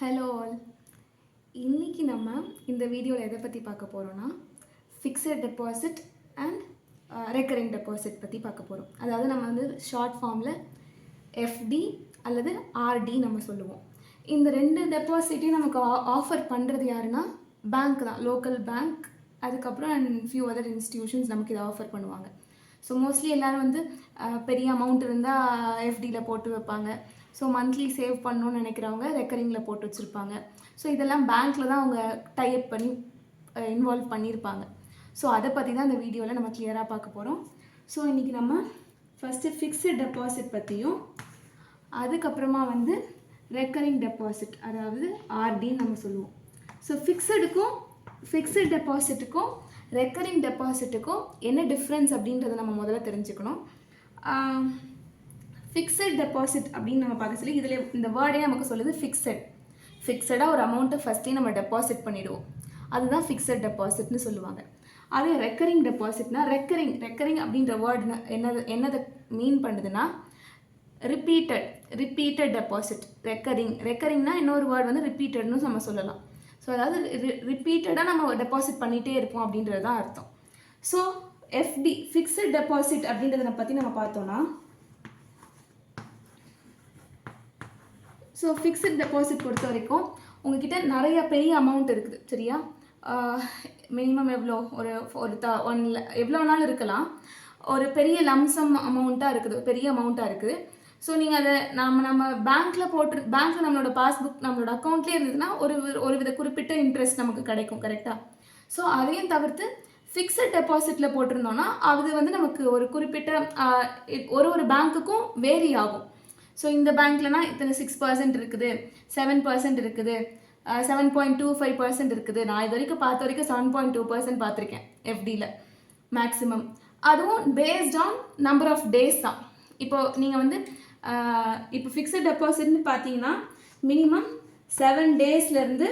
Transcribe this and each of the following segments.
Hello all இன்னைக்கு நம்ம இந்த வீடியோவில் எதை பற்றி பார்க்க போகிறோன்னா fixed deposit and recurring deposit பற்றி பார்க்க போகிறோம் அதாவது நம்ம வந்து ஷார்ட் ஃபார்மில் எஃப்டி அல்லது ஆர்டி நம்ம சொல்லுவோம். இந்த ரெண்டு டெபாசிட்டையும் நமக்கு ஆஃபர் பண்ணுறது யாருன்னா பேங்க் தான் லோக்கல் பேங்க் அதுக்கப்புறம் அண்ட் ஃபியூ அதர் இன்ஸ்டிடியூஷன்ஸ் நமக்கு இதை ஆஃபர் பண்ணுவாங்க. ஸோ மோஸ்ட்லி எல்லோரும் வந்து uh, பெரிய அமௌண்ட் இருந்தால் எஃப்டியில் போட்டு வைப்பாங்க. ஸோ மந்த்லி சேவ் பண்ணணும்னு நினைக்கிறவங்க ரெக்கரிங்கில் போட்டு வச்சுருப்பாங்க. ஸோ இதெல்லாம் பேங்க்கில் தான் அவங்க டைப் பண்ணி இன்வால்வ் பண்ணியிருப்பாங்க ஸோ அதை பற்றி தான் இந்த வீடியோவில் நம்ம கிளியராக பார்க்க போகிறோம் ஸோ இன்றைக்கி நம்ம ஃபஸ்ட்டு ஃபிக்ஸட் டெபாசிட் பற்றியும் அதுக்கப்புறமா வந்து ரெக்கரிங் டெபாசிட் அதாவது ஆர்டின்னு நம்ம சொல்லுவோம். ஸோ ஃபிக்ஸடுக்கும் ஃபிக்ஸட் டெபாசிட்டுக்கும் ரெக்கரிங் டெபாசிட்டுக்கும் என்ன டிஃப்ரென்ஸ் அப்படின்றத நம்ம முதல்ல தெரிஞ்சுக்கணும். ஃபிக்ஸட் டெபாசிட் அப்படின்னு நம்ம பார்க்க சொல்லி இதில் இந்த வேர்டே நமக்கு சொல்லுது ஃபிக்ஸட் ஃபிக்ஸடாக ஒரு அமௌண்ட்டை ஃபஸ்ட்டே நம்ம டெபாசிட் பண்ணிவிடுவோம் அதுதான் ஃபிக்ஸட் டெபாசிட்னு சொல்லுவாங்க. அதே ரெக்கரிங் டெபாசிட்னா ரெக்கரிங் ரெக்கரிங் அப்படின்ற வேர்டு என்னது என்னதை மீன் பண்ணுதுன்னா ரிப்பீட்டட் ரிப்பீட்டட் டெபாசிட் ரெக்கரிங் ரெக்கரிங்னா இன்னொரு வேர்டு வந்து ரிப்பீட்டட்னு நம்ம சொல்லலாம். ஸோ அதாவது ரிப்பீட்டடாக நம்ம டெபாசிட் பண்ணிகிட்டே இருப்போம் அப்படின்றது தான் அர்த்தம் ஸோ எஃப்டி ஃபிக்ஸட் டெபாசிட் அப்படின்றத பற்றி நம்ம பார்த்தோன்னா ஸோ ஃபிக்ஸட் டெபாசிட் பொறுத்த வரைக்கும் உங்ககிட்ட நிறைய பெரிய அமௌண்ட் இருக்குது சரியா? மினிமம் எவ்வளோ? ஒரு ஒரு த ஒன் எவ்வளோ நாள் இருக்கலாம். ஒரு பெரிய லம்சம் அமௌண்ட்டாக இருக்குது பெரிய அமௌண்ட்டாக இருக்குது. ஸோ நீங்கள் அதை நம்ம நம்ம பேங்க்கில் போட்டு பேங்க்கில் நம்மளோட பாஸ்புக் நம்மளோட அக்கௌண்ட்லேயே இருந்ததுன்னா ஒரு வி- ஒரு வித குறிப்பிட்ட இன்ட்ரெஸ்ட் நமக்கு கிடைக்கும் கரெக்டாக ஸோ அதையும் தவிர்த்து ஃபிக்ஸட் டெபாசிட்டில் போட்டிருந்தோன்னா அது வந்து நமக்கு ஒரு குறிப்பிட்ட ஒரு ஒரு பேங்க்குக்கும் வேரி ஆகும் ஸோ இந்த பேங்க்லனா இத்தனை சிக்ஸ் பர்சன்ட் இருக்குது செவன் பர்சன்ட் இருக்குது seven point two five percent இருக்குது. நான் இது வரைக்கும் பார்த்த வரைக்கும் செவன் பாயிண்ட் டூ பர்சன்ட் பார்த்துருக்கேன் எஃப்டியில் மேக்ஸிமம் அதுவும் based on number of days தான். இப்போ நீங்கள் வந்து இப்போ ஃபிக்ஸட் டெபாசிட்னு பார்த்தீங்கன்னா மினிமம் செவன் டேஸ்லேருந்து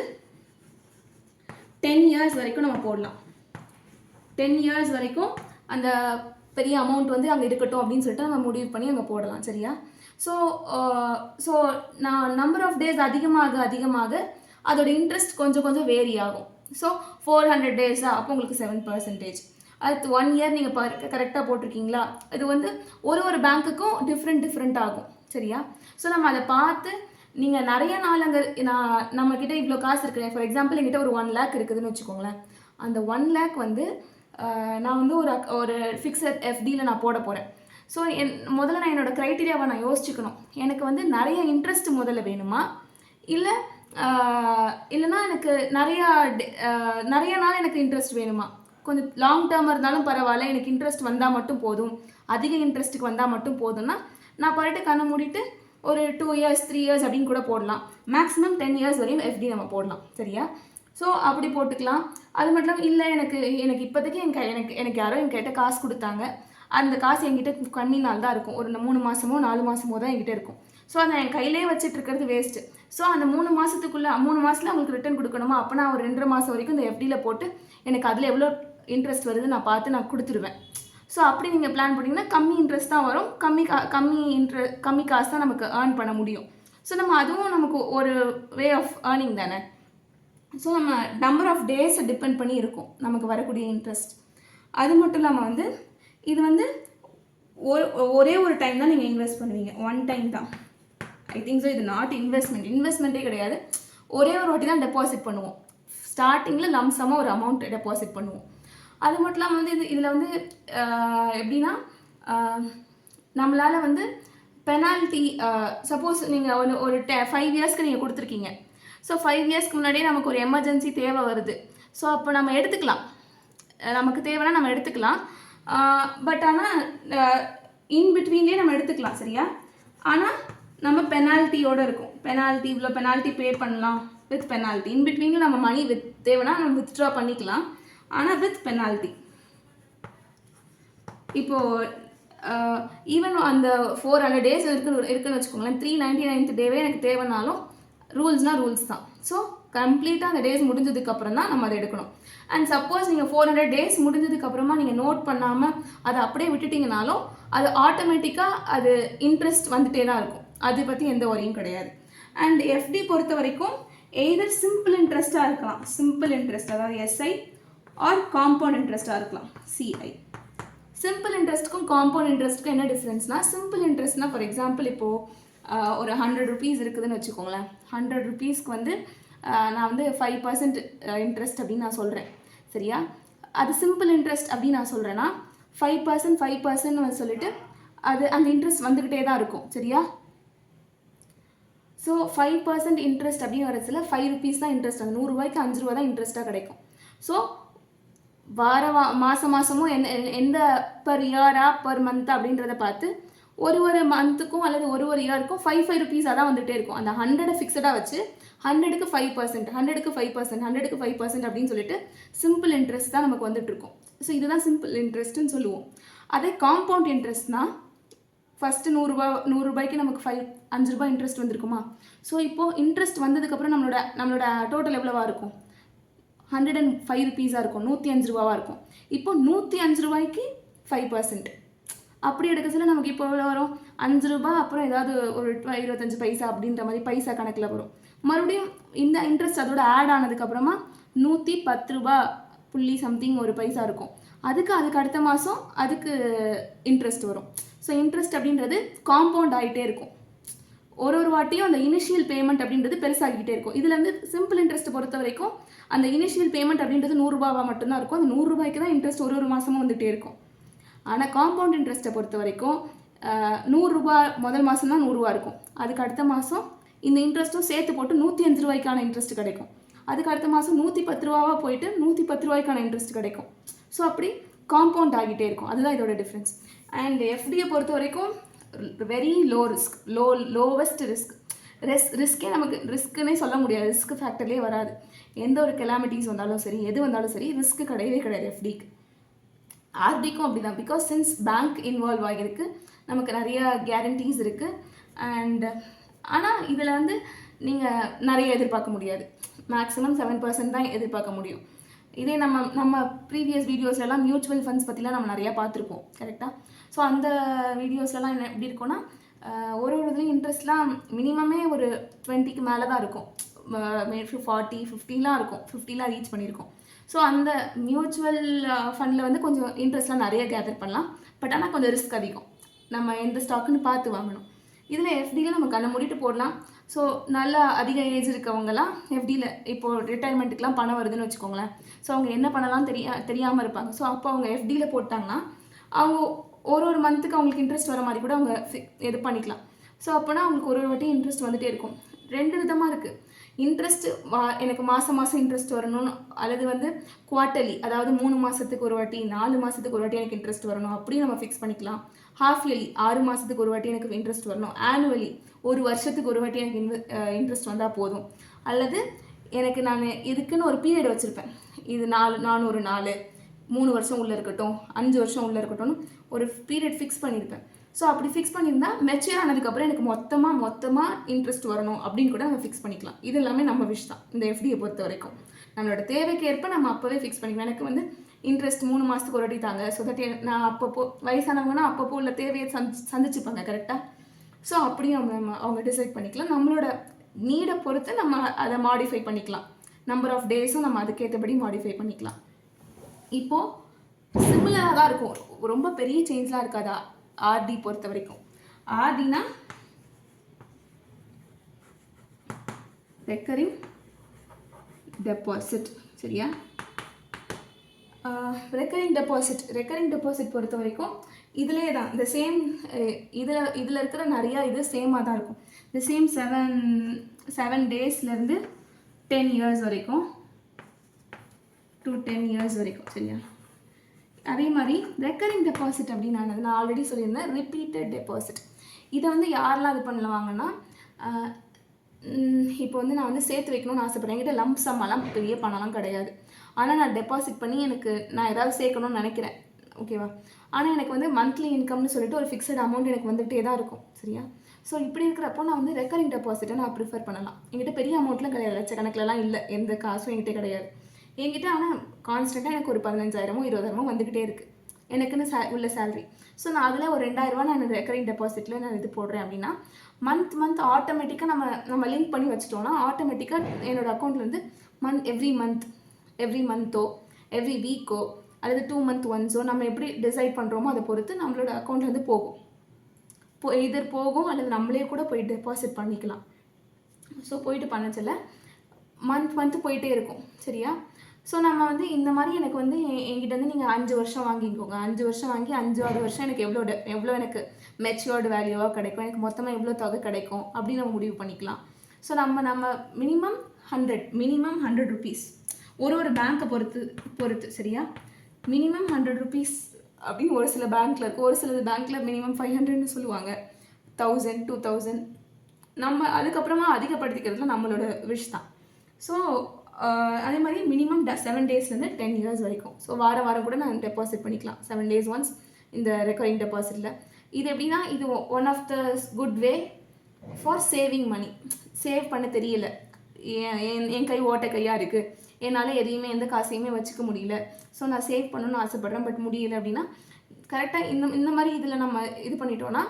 டென் இயர்ஸ் வரைக்கும் நம்ம போடலாம். டென் இயர்ஸ் வரைக்கும் அந்த பெரிய அமௌண்ட் வந்து அங்கே இருக்கட்டும் அப்படின்னு சொல்லிட்டு நம்ம முடிவு பண்ணி அங்கே போடலாம் சரியா? ஸோ ஸோ uh, நான் நம்பர் ஆஃப் டேஸ் அதிகமாக அதிகமாக அதோட இன்ட்ரெஸ்ட் கொஞ்சம் கொஞ்சம் வேரி ஆகும். ஸோ ஃபோர் ஹண்ட்ரட் டேஸா அப்போ உங்களுக்கு செவன் பர்சன்டேஜ் அடுத்து ஒன் இயர் நீங்கள் ப கரெக்டாக போட்டிருக்கீங்களா? இது வந்து ஒரு ஒரு பேங்க்குக்கும் டிஃப்ரெண்ட் டிஃப்ரெண்ட் ஆகும் சரியா? ஸோ நம்ம அதை பார்த்து நீங்கள் நிறைய நாள் அங்கே நான் நம்மக்கிட்ட இவ்வளோ காசு இருக்கிறேன் ஃபார் எக்ஸாம்பிள் எங்கிட்ட ஒரு ஒன் லேக் இருக்குதுன்னு வச்சுக்கோங்களேன். அந்த ஒன் லேக் வந்து நான் வந்து ஒரு ஒரு ஃபிக்ஸட் எஃப்டியில் நான் போட போகிறேன் ஸோ என் முதல்ல நான் என்னோடய க்ரைட்டீரியாவை நான் யோசிச்சுக்கணும். எனக்கு வந்து நிறைய இன்ட்ரெஸ்ட் முதல்ல வேணுமா? இல்லை இல்லைன்னா எனக்கு நிறையா நிறைய நாள் எனக்கு இன்ட்ரெஸ்ட் வேணுமா? கொஞ்சம் லாங் டேர்மாக இருந்தாலும் பரவாயில்ல எனக்கு இன்ட்ரெஸ்ட் வந்தால் மட்டும் போதும். அதிக இன்ட்ரெஸ்ட்டுக்கு வந்தால் மட்டும் போதும்னா நான் பாட்டு கண்ணை மூடிட்டு ஒரு டூ இயர்ஸ் த்ரீ இயர்ஸ் அப்படின்னு கூட போடலாம். மேக்ஸிமம் டென் இயர்ஸ் வரையும் எஃப்டி நம்ம போடலாம். சரியா? ஸோ அப்படி போட்டுக்கலாம். அது மட்டும் இல்லாமல் இல்லை எனக்கு எனக்கு இப்போதைக்கு என் கை- எனக்கு எனக்கு யாரோ என்கிட்ட காசு கொடுத்தாங்க. அந்த காசு என்கிட்ட கண்ணி நாள் தான் இருக்கும். ஒரு மூணு மாதமோ நாலு மாதமோ தான் என்கிட்ட இருக்கும். ஸோ அதை என் கையிலே வச்சுட்டு இருக்கிறது வேஸ்ட்டு ஸோ அந்த மூணு மாதத்துக்குள்ளே மூணு மாதத்தில் அவங்களுக்கு ரிட்டர்ன் கொடுக்கணுமா? அப்போ நான் ஒரு ரெண்டரை மாதம் வரைக்கும் இந்த எஃப்டியில் போட்டு எனக்கு அதில் எவ்வளோ இன்ட்ரெஸ்ட் வருது நான் பார்த்து நான் கொடுத்துருவேன். ஸோ அப்படி நீங்கள் பிளான் பண்ணிங்கன்னா கம்மி இன்ட்ரெஸ்ட் தான் வரும். கம்மி கா கம்மி இன்ட்ரெ கம்மி காசு தான் நமக்கு ஏர்ன் பண்ண முடியும். ஸோ நம்ம அதுவும் நமக்கு ஒரு வே ஆஃப் ஏர்னிங் தானே? ஸோ நம்ம நம்பர் ஆஃப் டேஸை டிபெண்ட் பண்ணி இருக்கும். நமக்கு வரக்கூடிய இன்ட்ரெஸ்ட் அது மட்டும் இல்லாமல் வந்து இது வந்து ஒரு ஒரே ஒரு டைம் தான் நீங்கள் இன்வெஸ்ட் பண்ணுவீங்க. ஒன் டைம் தான். ஐ திங்க் ஸோ இது நாட் இன்வெஸ்ட்மெண்ட் இன்வெஸ்ட்மெண்ட்டே கிடையாது. ஒரே ஒரு வாட்டி தான் டெபாசிட் பண்ணுவோம். ஸ்டார்டிங்கில் லம்சமாக ஒரு அமௌண்ட் டெபாசிட் பண்ணுவோம். அது மட்டும் இல்லாமல் வந்து இது இதில் வந்து எப்படின்னா நம்மளால் வந்து பெனால்ட்டி சப்போஸ் நீங்கள் ஒரு ஒரு டெ ஃபைவ் இயர்ஸ்க்கு நீங்கள் கொடுத்துருக்கீங்க. ஸோ ஃபைவ் இயர்ஸ்க்கு முன்னாடியே நமக்கு ஒரு எமர்ஜென்சி தேவை வருது. ஸோ அப்போ நம்ம எடுத்துக்கலாம். நமக்கு தேவைன்னா நம்ம எடுத்துக்கலாம். பட் ஆனால் இன் பிட்வீன்லேயே நம்ம எடுத்துக்கலாம் சரியா? ஆனால் நம்ம பெனால்ட்டியோடு இருக்கும். பெனால்ட்டி இவ்வளோ பெனால்ட்டி பே பண்ணலாம் வித் பெனால்ட்டி இன் பிட்வீனில் நம்ம மணி வித் தேவைன்னா நம்ம வித்ட்ரா பண்ணிக்கலாம். ஆனால் வித் பெனால்ட்டி இப்போது ஈவன் அந்த ஃபோர் ஹண்ட்ரட் டேஸ் இருக்குன்னு இருக்குன்னு வச்சுக்கோங்களேன் த்ரீ நைன்டி நைன்த் டேவே எனக்கு தேவைனாலும் ரூல்ஸ்னால் ரூல்ஸ் தான். ஸோ கம்ப்ளீட்டாக அந்த டேஸ் முடிஞ்சதுக்கப்புறம் தான் நம்ம அதை எடுக்கணும். அண்ட் சப்போஸ் நீங்கள் ஃபோர் ஹண்ட்ரட் டேஸ் முடிஞ்சதுக்கப்புறமா நீங்கள் நோட் பண்ணாமல் அதை அப்படியே விட்டுட்டிங்கனாலும் அது ஆட்டோமேட்டிக்காக அது இன்ட்ரெஸ்ட் வந்துட்டே தான் இருக்கும். அதை பற்றி எந்த வரையும் கிடையாது. அண்ட் எஃப்டி பொறுத்த வரைக்கும் எய்தர் சிம்பிள் இன்ட்ரெஸ்ட்டாக இருக்கலாம். சிம்பிள் இன்ட்ரெஸ்ட் அதாவது எஸ்ஐ ஆர் காம்பவுண்ட் இன்ட்ரெஸ்ட்டாக இருக்கலாம். சிஐ சிம்பிள் இன்ட்ரெஸ்ட்டுக்கும் காம்பவுண்ட் இன்ட்ரெஸ்ட்டுக்கும் என்ன டிஃப்ரென்ஸ்னால் சிம்பிள் இன்ட்ரெஸ்ட்னால் ஃபார் எக்ஸாம்பிள் இப்போது ஒரு ஹண்ட்ரட் ருபீஸ் இருக்குதுன்னு வச்சுக்கோங்களேன். ஹண்ட்ரட் ருபீஸ்க்கு வந்து நான் வந்து ஃபைவ் பர்சன்ட் இன்ட்ரெஸ்ட் அப்படின்னு நான் சொல்கிறேன் சரியா? அது சிம்பிள் இன்ட்ரெஸ்ட் அப்படின்னு நான் சொல்கிறேன்னா ஃபைவ் பர்சன்ட் ஃபைவ் பர்சன்ட்னு சொல்லிட்டு அது அந்த இன்ட்ரெஸ்ட் வந்துக்கிட்டே தான் இருக்கும். சரியா? ஸோ ஃபைவ் பர்சன்ட் இன்ட்ரெஸ்ட் அப்படின்னு வரச்சில் ஃபைவ் ருபீஸ் தான் இன்ட்ரெஸ்ட் அந்த நூறுரூவாய்க்கு அஞ்சு ரூபா தான் இன்ட்ரெஸ்ட்டாக கிடைக்கும். ஸோ வார வா மாதம் மாதமும் எந்த எந்த பர் இயரா பர் மந்த் அப்படின்றத பார்த்து ஒரு ஒரு மந்த்துக்கும் அல்லது ஒரு ஒரு இயருக்கும் ஃபைவ் ஃபைவ் ருபீஸாக தான் வந்துகிட்டே இருக்கும். அந்த ஹண்ட்ரடை ஃபிக்ஸடாக வச்சு ஹண்ட்ரடுக்கு ஃபைவ் பர்சன்ட் ஹண்ட்ரடுக்கு ஃபைவ் பர்சன்ட் ஹண்ட்ரடுக்கு ஃபைவ் பர்சன்ட் அப்படின்னு சொல்லிட்டு சிம்பிள் இன்ட்ரெஸ்ட் தான் நமக்கு வந்துட்டு இருக்கும். ஸோ இதுதான் சிம்பிள் இன்ட்ரெஸ்ட்னு சொல்லுவோம். அதே காம்பவுண்ட் இன்ட்ரெஸ்ட்னா ஃபஸ்ட்டு நூறுரூபா நூறுரூபாய்க்கு நமக்கு ஃபைவ் அஞ்சு ரூபாய் இன்ட்ரெஸ்ட் வந்திருக்குமா? ஸோ இப்போது இன்ட்ரெஸ்ட் வந்ததுக்கப்புறம் நம்மளோட நம்மளோட டோட்டல் எவ்வளோவா இருக்கும்? ஹண்ட்ரட் அண்ட் ஃபைவ் ருபீஸாக இருக்கும் நூற்றி அஞ்சு ரூபாவாக இருக்கும். இப்போ நூற்றி அஞ்சு ரூபாய்க்கு ஃபைவ் பர்சன்ட் அப்படி எடுக்க சொல்ல நமக்கு இப்போ எவ்வளோ வரும்? அஞ்சு ரூபா அப்புறம் ஏதாவது ஒரு இருபத்தஞ்சு பைசா அப்படின்ற மாதிரி பைசா கணக்கில் வரும். மறுபடியும் இந்த இன்ட்ரெஸ்ட் அதோட ஆட் ஆனதுக்கப்புறமா நூற்றி பத்து ரூபா புள்ளி சம்திங் ஒரு பைசா இருக்கும். அதுக்கு அதுக்கு அடுத்த மாதம் அதுக்கு இன்ட்ரெஸ்ட் வரும். ஸோ இன்ட்ரெஸ்ட் அப்படின்றது காம்பவுண்ட் ஆகிட்டே இருக்கும். ஒரு ஒரு வாட்டியும் அந்த இனிஷியல் பேமெண்ட் அப்படின்றது பெருசாகிக்கிட்டே இருக்கும். இதில் வந்து சிம்பிள் இன்ட்ரெஸ்ட் பொறுத்த வரைக்கும் அந்த இனிஷியல் பேமெண்ட் அப்படின்றது நூறுரூபாவாக மட்டும்தான் இருக்கும். அந்த நூறுரூபாய்க்கு தான் இன்ட்ரெஸ்ட் ஒரு ஒரு மாதமும் வந்துகிட்டே இருக்கும். ஆனால் காம்பவுண்ட் இன்ட்ரெஸ்ட்டை பொறுத்த வரைக்கும் நூறுரூபா முதல் மாதம் தான் நூறுரூவா இருக்கும். அதுக்கு அடுத்த மாதம் இந்த இன்ட்ரெஸ்ட்டும் சேர்த்து போட்டு நூற்றி அஞ்சு ரூபாய்க்கான இன்ட்ரெஸ்ட் கிடைக்கும். அதுக்கு அடுத்த மாதம் நூற்றி பத்து ரூபாவாக போயிட்டு நூற்றி பத்து ரூபாய்க்கான இன்ட்ரெஸ்ட் கிடைக்கும். ஸோ அப்படி காம்பவுண்ட் ஆகிட்டே இருக்கும். அதுதான் இதோட டிஃப்ரென்ஸ் அண்ட் எஃப்டியை பொறுத்த வரைக்கும் very low risk low lowest risk ரிஸ் ரிஸ்க்கே நமக்கு ரிஸ்க்குன்னே சொல்ல முடியாது. ரிஸ்க் ஃபேக்டர்லேயே வராது. எந்த ஒரு கெலாமிட்டிஸ் வந்தாலும் சரி எது வந்தாலும் சரி ரிஸ்க்கு கிடையவே கிடையாது எஃப்டிக்கு ஆர்டிக்கும் அப்படி தான் பிகாஸ் சின்ஸ் பேங்க் இன்வால்வ் ஆகியிருக்கு நமக்கு நிறைய கேரண்டீஸ் இருக்குது அண்ட் ஆனால் இதில் வந்து நீங்கள் நிறைய எதிர்பார்க்க முடியாது. மேக்ஸிமம் செவன் பர்சன்ட் தான் எதிர்பார்க்க முடியும். இதே நம்ம நம்ம ப்ரீவியஸ் வீடியோஸ்லலாம் மியூச்சுவல் ஃபண்ட்ஸ் பற்றிலாம் நம்ம நிறையா பார்த்துருப்போம். கரெக்டாக ஸோ அந்த வீடியோஸ்லலாம் என்ன எப்படி இருக்கும்னா ஒரு ஒரு இதுலேயும் இன்ட்ரெஸ்ட்லாம் மினிமமே ஒரு டுவெண்ட்டிக்கு மேலே தான் இருக்கும். ஃபார்ட்டி ஃபிஃப்டிலாம் இருக்கும். ஃபிஃப்டிலாம் ரீச் பண்ணியிருக்கோம். ஸோ அந்த மியூச்சுவல் uh, ஃபண்டில் வந்து கொஞ்சம் இன்ட்ரெஸ்ட்லாம் நிறைய கேதர் பண்ணலாம். பட் ஆனால் கொஞ்சம் ரிஸ்க் அதிகம். நம்ம எந்த ஸ்டாக்குன்னு பார்த்து வாங்கணும். இதில் எஃப்டியில் நம்ம கண்ணை மூடிட்டு போடலாம். ஸோ நல்லா அதிக ஏஜ் இருக்கவங்கலாம் எஃப்டியில் இப்போது ரிட்டையர்மெண்ட்டுக்குலாம் பணம் வருதுன்னு வச்சுக்கோங்களேன். ஸோ அவங்க என்ன பண்ணலாம் தெரியா தெரியாமல் இருப்பாங்க. ஸோ அப்போ அவங்க எஃப்டியில் போட்டாங்கன்னா அவங்க ஒரு ஒரு மந்த்துக்கு அவங்களுக்கு இன்ட்ரெஸ்ட் வர மாதிரி கூட அவங்க இது பண்ணிக்கலாம். ஸோ அப்போனா அவங்களுக்கு ஒரு ஒரு வாட்டி இன்ட்ரெஸ்ட் வந்துட்டே இருக்கும். ரெண்டு விதமாக இருக்குது இன்ட்ரெஸ்ட் வா எனக்கு மாதம் மாதம் இன்ட்ரெஸ்ட் வரணும் அல்லது வந்து குவார்ட்டர்லி அதாவது மூணு மாதத்துக்கு ஒரு வாட்டி நாலு மாதத்துக்கு ஒரு வாட்டி எனக்கு இன்ட்ரெஸ்ட் வரணும் அப்படின்னு நம்ம ஃபிக்ஸ் பண்ணிக்கலாம். ஹாஃப் இயர்லி ஆறு மாதத்துக்கு ஒரு வாட்டி எனக்கு இன்ட்ரெஸ்ட் வரணும். ஆனுவலி ஒரு வருஷத்துக்கு ஒரு வாட்டி எனக்கு இன்ட்ரெஸ்ட் வந்தால் போதும். அல்லது எனக்கு நான் இதுக்குன்னு ஒரு பீரியட் வச்சுருப்பேன். இது நாலு நானூறு நாலு மூணு வருஷம் உள்ளே இருக்கட்டும் அஞ்சு வருஷம் உள்ளே இருக்கட்டும்னு ஒரு பீரியட் ஃபிக்ஸ் பண்ணியிருப்பேன் ஸோ அப்படி ஃபிக்ஸ் பண்ணியிருந்தா மெச்சூர் ஆனதுக்கப்புறம் எனக்கு மொத்தமாக மொத்தமாக இன்ட்ரெஸ்ட் வரணும் அப்படின்னு கூட நம்ம ஃபிக்ஸ் பண்ணிக்கலாம். இது எல்லாமே நம்ம விஷ் தான். இந்த எஃப்டியை பொறுத்த வரைக்கும். நம்மளோட தேவைக்கு ஏற்ப நம்ம அப்போவே ஃபிக்ஸ் பண்ணிக்கலாம். எனக்கு வந்து இன்ட்ரெஸ்ட் மூணு மாதத்துக்கு ஒரு வாட்டி தாங்க. ஸோ தட் நான் அப்பப்போ வயசானவங்கன்னா அப்பப்போ உள்ள தேவையை சந்தி சந்திச்சுப்பாங்க கரெக்டாக ஸோ அப்படியும் அவங்க நம்ம அவங்க டிசைட் பண்ணிக்கலாம். நம்மளோட நீடை பொறுத்து நம்ம அதை மாடிஃபை பண்ணிக்கலாம். நம்பர் ஆஃப் டேஸும் நம்ம அதுக்கேற்றபடி மாடிஃபை பண்ணிக்கலாம். இப்போது சிமிலராக தான் இருக்கும். ரொம்ப பெரிய சேஞ்ச்லாம் இருக்காதா? ஆர்டி பொறுத்த வரைக்கும் ஆதினா ரெக்கரிங் டெபாசிட் சரியா? ரெக்கரிங் டெபாசிட் ரெக்கரிங் டெபாசிட் பொறுத்த வரைக்கும் இதிலே தான் இந்த சேம் இதில் இதில் இருக்கிற நிறையா இது சேமாக தான் இருக்கும். இந்த சேம் செவன் செவன் டேஸ்லேருந்து டென் இயர்ஸ் வரைக்கும் டூ டென் இயர்ஸ் வரைக்கும் சரியா? அதே மாதிரி ரெக்கரிங் டெபாசிட் அப்படின்னு நான் நான் ஆல்ரெடி சொல்லியிருந்தேன் ரிப்பீட்டட் டெபாசிட் இதை வந்து யாரெல்லாம் இது பண்ணுவாங்கன்னா இப்போ வந்து நான் வந்து சேர்த்து வைக்கணும்னு ஆசைப்பட்றேன். என்கிட்ட லம்ப் சம்மெல்லாம் பெரிய பணம்லாம் கிடையாது. ஆனால் நான் டெபாசிட் பண்ணி எனக்கு நான் ஏதாவது சேர்க்கணும்னு நினைக்கிறேன். ஓகேவா ஆனால் எனக்கு வந்து மந்த்லி இன்கம்னு சொல்லிட்டு ஒரு ஃபிக்ஸட் அமௌண்ட் எனக்கு வந்துகிட்டே தான் இருக்கும். சரியா? ஸோ இப்படி இருக்கிறப்போ நான் வந்து ரெக்கரிங் டெபாசிட்டை நான் ப்ரிஃபர் பண்ணலாம். என்கிட்ட பெரிய அமௌண்ட்லாம் கிடையாது. லட்சக்கணக்கிலலாம் இல்லை. எந்த காசும் என்கிட்ட கிடையாது. என்கிட்ட ஆனால் கான்ஸ்டண்ட்டாக எனக்கு ஒரு பதினஞ்சாயிரமோ இருபதாயிரமோ வந்துக்கிட்டே இருக்குது எனக்குன்னு சே உள்ள சேலரி ஸோ நான் அதில் ஒரு ரெண்டாயிரரூவா நான் ரெக்கரிங் டெபாசிட்டில் நான் இது போடுறேன் அப்படின்னா மந்த் மந்த் ஆட்டோமேட்டிக்காக நம்ம நம்ம லிங்க் பண்ணி வச்சிட்டோம்னா ஆட்டோமேட்டிக்காக என்னோடய அக்கௌண்ட்லேருந்து மந்த் எவ்ரி மந்த் எவ்ரி மந்த்தோ எவ்ரி வீக்கோ அல்லது டூ மந்த் ஒன்ஸோ நம்ம எப்படி டிசைட் பண்ணுறோமோ அதை பொறுத்து நம்மளோட அக்கௌண்ட்லேருந்து போகும். போ இதர் போகும் அல்லது நம்மளே கூட போய் டெபாசிட் பண்ணிக்கலாம். ஸோ போயிட்டு பண்ணச்சல மந்த் மந்த் போயிட்டே இருக்கும். சரியா? ஸோ நம்ம வந்து இந்த மாதிரி எனக்கு வந்து என்கிட்ட வந்து நீங்கள் அஞ்சு வருஷம் வாங்கிக்கோங்க. அஞ்சு வருஷம் வாங்கி அஞ்சாவது வருஷம் எனக்கு எவ்வளோ எவ்வளோ எனக்கு மெச்சுவர்டு வேல்யூவாக கிடைக்கும். எனக்கு மொத்தமாக எவ்வளோ தொகை கிடைக்கும் அப்படின்னு நம்ம முடிவு பண்ணிக்கலாம். ஸோ நம்ம நம்ம minimum hundred minimum hundred rupees ஒரு ஒரு பேங்க்கை பொறுத்து பொறுத்து சரியா? மினிமம் ஹண்ட்ரட் ருபீஸ் அப்படின்னு ஒரு சில பேங்க்கில் இருக்குது ஒரு சில பேங்க்கில் மினிமம் ஃபைவ் ஹண்ட்ரட்னு சொல்லுவாங்க. தௌசண்ட் டூ தௌசண்ட் நம்ம அதுக்கப்புறமா அதிகப்படுத்திக்கிறதுல நம்மளோட விஷ் தான். ஸோ அதே மாதிரி மினிமம் ட செவன் டேஸ்லேருந்து டென் இயர்ஸ் வரைக்கும். ஸோ வாரம் வாரம் கூட நான் டெபாசிட் பண்ணிக்கலாம். செவன் டேஸ் ஒன்ஸ் இந்த ரெக்கரிங் டெபாசிட்டில் இது எப்படின்னா இது one of the good way for saving money save பண்ண தெரியல. என் என்- என் கை ஓட்ட கையாக இருக்குது என்னால் எதையுமே எந்த காசையுமே வச்சுக்க முடியல. ஸோ நான் சேவ் பண்ணணும்னு ஆசைப்பட்றேன். பட் முடியல அப்படின்னா கரெக்டாக இந்த இந்த மாதிரி இதில் நம்ம இது பண்ணிட்டோன்னா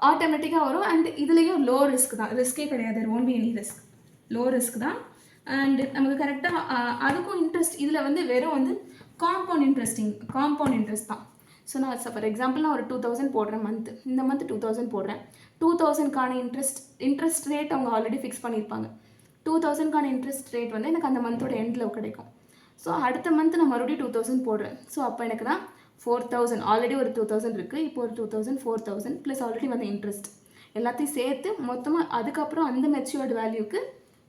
ஆட்டோமேட்டிக்காக வரும். அண்ட் இதுலேயும் லோ ரிஸ்க் தான். ரிஸ்கே கிடையாது. Own any risk low risk தான் அண்ட் நமக்கு கரெக்டாக அதுக்கும் இன்ட்ரெஸ்ட் இதில் வந்து வெறும் வந்து காம்பவுண்ட் இன்ட்ரெஸ்டிங் காம்பவுண்ட் இன்ட்ரெஸ்ட் தான். ஸோ நான் ஃபார் எக்ஸாம்பிள் நான் ஒரு டூ தௌசண்ட் போடுறேன் மந்த் இந்த மந்த் டூ தௌசண்ட் போடுறேன். டூ தௌசண்ட்கான இன்ட்ரெஸ்ட் இன்ட்ரெஸ்ட் ரேட் அவங்க ஆல்ரெடி ஃபிக்ஸ் பண்ணியிருப்பாங்க. டூ தௌசண்ட்கான இன்ட்ரெஸ்ட் ரேட் வந்து எனக்கு அந்த மந்தோட எண்டில் கிடைக்கும். ஸோ அடுத்த மந்த் நான் மறுபடியும் டூ தௌசண்ட் போடுறேன். ஸோ அப்போ எனக்கு தான் ஃபோர் தௌசண்ட் ஆல்ரெடி ஒரு டூ தௌசண்ட் இருக்குது இப்போ ஒரு two thousand four thousand plus already வந்த இன்ட்ரெஸ்ட் எல்லாத்தையும் சேர்த்து மொத்தமாக அதுக்கப்புறம் அந்த மெச்சூர்டு வேல்யூக்கு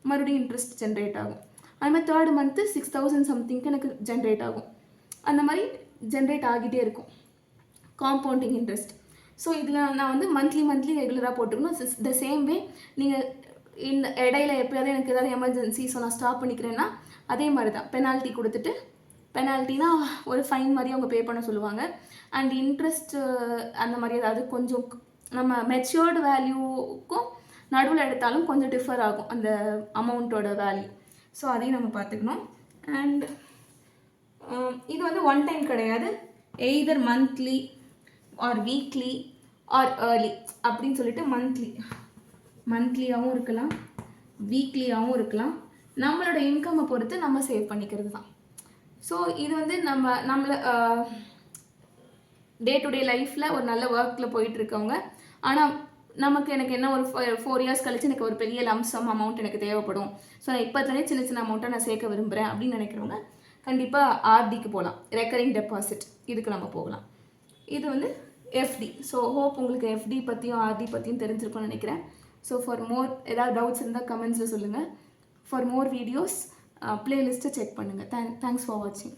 மறுபடியும் இன்ட்ரெஸ்ட் ஜென்ரேட் ஆகும். அது மாதிரி தேர்ட் மந்த்து சிக்ஸ் தௌசண்ட் சம்திங்க்கு எனக்கு ஜென்ரேட் ஆகும். அந்த மாதிரி ஜென்ரேட் ஆகிட்டே இருக்கும். காம்பவுண்டிங் இன்ட்ரெஸ்ட் ஸோ இதில் நான் வந்து மந்த்லி மந்த்லி ரெகுலராக போட்டுக்கணும். த சேம் வே நீங்கள் இந்த இடையில எப்போயாவது எனக்கு ஏதாவது எமர்ஜென்சி ஸோ நான் ஸ்டாப் பண்ணிக்கிறேன்னா அதே மாதிரி தான் பெனால்ட்டி கொடுத்துட்டு பெனால்ட்டினா ஒரு ஃபைன் மாதிரி அவங்க பே பண்ண சொல்லுவாங்க. அண்ட் இன்ட்ரெஸ்ட் அந்த மாதிரி ஏதாவது கொஞ்சம் நம்ம மெச்சோர்டு வேல்யூக்கும் நடுவில் எடுத்தாலும் கொஞ்சம் டிஃபர் ஆகும் அந்த அமௌண்ட்டோட வேல்யூ ஸோ அதையும் நம்ம பார்த்துக்கணும். அண்ட் um, இது வந்து ஒன் டைம் கிடையாது. Either monthly or weekly or yearly அப்படின்னு சொல்லிட்டு மந்த்லி மந்த்லியாகவும் இருக்கலாம் வீக்லியாகவும் இருக்கலாம். நம்மளோட இன்கம்மை பொறுத்து நம்ம சேவ் பண்ணிக்கிறது தான் ஸோ இது வந்து நம்ம நம்மளை டே டு டே லைஃப்பில் ஒரு நல்ல ஒர்க்கில் போயிட்டுருக்கவங்க ஆனால் நமக்கு எனக்கு என்ன ஒரு ஃபோர் இயர்ஸ் கழிச்சு எனக்கு ஒரு பெரிய லம்சம் அமௌண்ட் எனக்கு தேவைப்படும். ஸோ நான் இப்போத்துலேயே சின்ன சின்ன அமௌண்ட்டை நான் சேர்க்க விரும்புகிறேன் அப்படின்னு நினைக்கிறவங்க கண்டிப்பாக ஆர்டிக்கு போகலாம் ரெக்கரிங் டெபாசிட் இதுக்கு நம்ம போகலாம். இது வந்து எஃப்டி ஸோ ஹோப் உங்களுக்கு எஃப்டி பற்றியும் ஆர்டி பற்றியும் தெரிஞ்சிருக்கும்னு நினைக்கிறேன். ஸோ ஃபார் மோர் ஏதாவது டவுட்ஸ் இருந்தால் கமெண்ட்ஸில் சொல்லுங்கள் ஃபார் மோர் வீடியோஸ் ப்ளேலிஸ்ட்டை செக் பண்ணுங்கள் தேங்க் தேங்க்ஸ் ஃபார் வாட்சிங்